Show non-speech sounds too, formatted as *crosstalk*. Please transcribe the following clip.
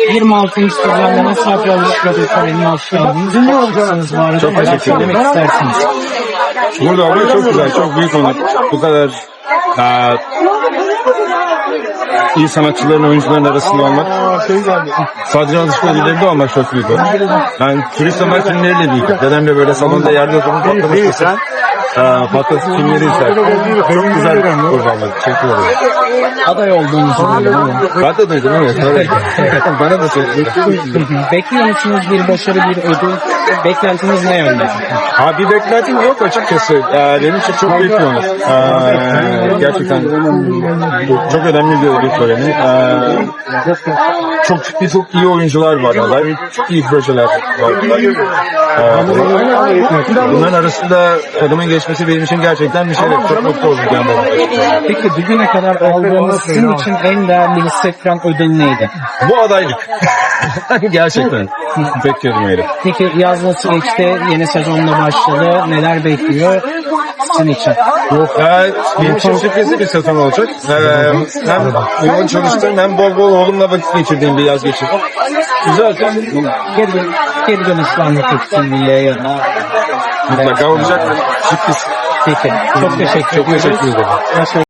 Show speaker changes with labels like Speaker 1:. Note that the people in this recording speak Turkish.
Speaker 1: 26. düzenleme Sabra'lık Radyo hoş geldiniz. Nasılsınız bu arada?
Speaker 2: Çok teşekkür ederim.
Speaker 1: söylemek istersiniz?
Speaker 2: Burada olmak çok güzel, çok büyük onur. Bu kadar eee, iyi sanatçıların, oyuncuların arasında olmak. Sadece alışma ödüllerinde olmak çok büyük onur. Ben turist Ömer filmleriyle büyüdüm. Dedemle böyle salonda yerde oturup patlamıştık. Eee patlatıp filmleri izlerdik. Çok güzel kurbanlar. Teşekkür ederim.
Speaker 1: Aday olduğunuzu ama.
Speaker 2: Ben de duydum evet. Bana da söyledi.
Speaker 1: Bekliyor musunuz bir başarı, bir ödül? Beklentiniz ne yönde?
Speaker 2: Ha bir beklentim yok açıkçası. Ee, benim için çok büyük bir onur. Ee, gerçekten bu çok önemli bir ödül töreni. Ee, çok çok iyi oyuncular var orada. Çok iyi projeler var. Ee, bunların arasında adımın geçmesi benim için gerçekten bir şeref. Çok mutlu oldum ben de.
Speaker 1: Peki bugüne kadar aldığınız sizin için en değerli hissettiren ödül neydi?
Speaker 2: Bu adaylık. *laughs* gerçekten. Bekliyorum öyle.
Speaker 1: Peki yaz nasıl geçti? Yeni sezonla başladı. Neler bekliyor sizin için?
Speaker 2: Ee, benim için sürprizli bir sezon olacak. Ee, hem yoğun çalıştığım hem bol bol oğlumla vakit geçirdiğim bir yaz geçirdim. Güzel.
Speaker 1: Geri, geri dönüşle anlatmak TV'ye ya da
Speaker 2: Mutlaka olacak. Sürpriz.
Speaker 1: Peki. Çok teşekkür
Speaker 2: Çok teşekkür ederim.
Speaker 1: ederim.